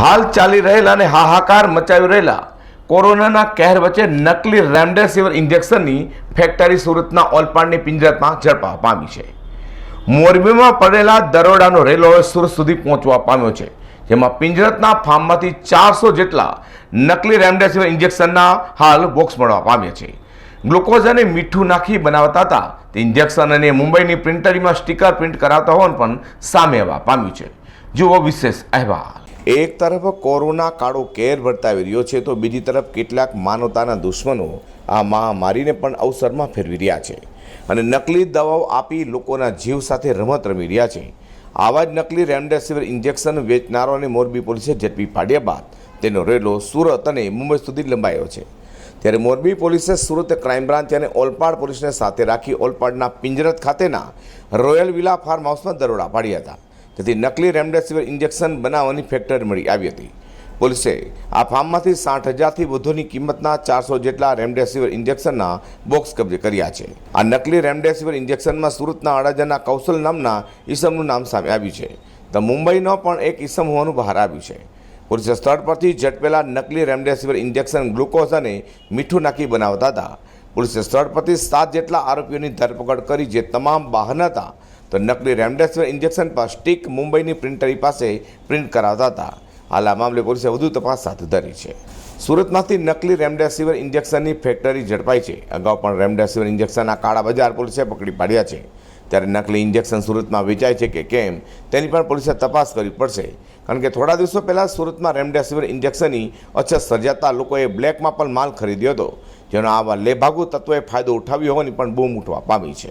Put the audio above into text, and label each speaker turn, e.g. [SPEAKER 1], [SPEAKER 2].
[SPEAKER 1] હાલ ચાલી રહેલા અને હાહાકાર મચાવી રહેલા કોરોનાના કહેર વચ્ચે નકલી રેમડેસિવિર ઇન્જેક્શનની ફેક્ટરી સુરતના ઓલપાડની પિંજરતમાં ઝડપા પામી છે. મોરબીમાં પડેલા દરોડાનો રેલો સુરત સુધી પહોંચવા પામ્યો છે, જેમાં પિંજરતના ફાર્મમાંથી ચારસો જેટલા નકલી રેમડેસિવિર ઇન્જેક્શનના હાલ બોક્સ મળવા પામ્યા છે. ગ્લુકોઝ અને મીઠું નાખી બનાવતા હતા, તે ઇન્જેક્શન અને મુંબઈની પ્રિન્ટરીમાં સ્ટીકર પ્રિન્ટ કરાવતા હોવાનું પણ સામે આવવા પામ્યું છે. જુઓ વિશેષ અહેવાલ. એક તરફ કોરોના કાળો કેર વર્તાવી રહ્યો છે, તો બીજી તરફ કેટલાક માનવતાના દુશ્મનો આ મહામારીને પણ અવસરમાં ફેરવી રહ્યા છે. અને નકલી દવાઓ આપી લોકોના જીવ સાથે રમત રમી રહ્યા છે. આવા જ નકલી રેમડેસિવિર ઇન્જેક્શન વેચનારોને મોરબી પોલીસે ઝડપી પાડ્યા બાદ તેનો રેલો સુરત અને મુંબઈ સુધી લંબાયો છે. ત્યારે મોરબી પોલીસે સુરત ક્રાઇમ બ્રાન્ચ અને ઓલપાડ પોલીસને સાથે રાખી ઓલપાડના પિંજરત ખાતેના રોયલ વિલા ફાર્મ હાઉસમાં દરોડા પાડ્યા હતા. જેથી નકલી રેમડેસિવિર ઇન્જેક્શન બનાવવાની ફેક્ટરી મળી આવી હતી. પોલીસે આ ફાર્મમાંથી સાઠ હજારથી વધુની કિંમતના ચારસો જેટલા રેમડેસિવિર ઇન્જેક્શનના બોક્સ કબજે કર્યા છે. આ નકલી રેમડેસિવિર ઇન્જેક્શનમાં સુરતના અડાજણના કૌશલ નામના ઈસમનું નામ સામે આવ્યું છે. તો મુંબઈનો પણ એક ઈસમ હોવાનું બહાર આવ્યું છે. પોલીસે સ્થળ પરથી ઝડપેલા નકલી રેમડેસિવિર ઇન્જેક્શન ગ્લુકોઝ અને મીઠું નાખી બનાવતા હતા. પોલીસે સ્થળ પરથી સાત જેટલા આરોપીઓની ધરપકડ કરી જે તમામ બહાર હતા તો નકલી રેમડેસિવિર ઇન્જેક્શન પર સ્ટીક મુંબઈની પ્રિન્ટરી પાસે પ્રિન્ટ કરાવતા હતા. હાલ આ મામલે પોલીસે વધુ તપાસ હાથ ધરી છે. સુરતમાંથી નકલી રેમડેસિવિર ઇન્જેક્શનની ફેક્ટરી ઝડપાઈ છે. અગાઉ પણ રેમડેસિવિર ઇન્જેક્શનના કાળા બજાર પોલીસે પકડી પાડ્યા છે. ત્યારે નકલી ઇન્જેક્શન સુરતમાં વેચાય છે કે કેમ, તેની પણ પોલીસે તપાસ કરવી પડશે. કારણ કે થોડા દિવસો પહેલાં સુરતમાં રેમડેસિવિર ઇન્જેક્શનની અછત સર્જાતા લોકોએ બ્લેકમાં પણ માલ ખરીદ્યો હતો, જેનો આવા લેભાગુ તત્વોએ ફાયદો ઉઠાવ્યો હોવાની પણ બૂમ ઉઠવા પામી છે.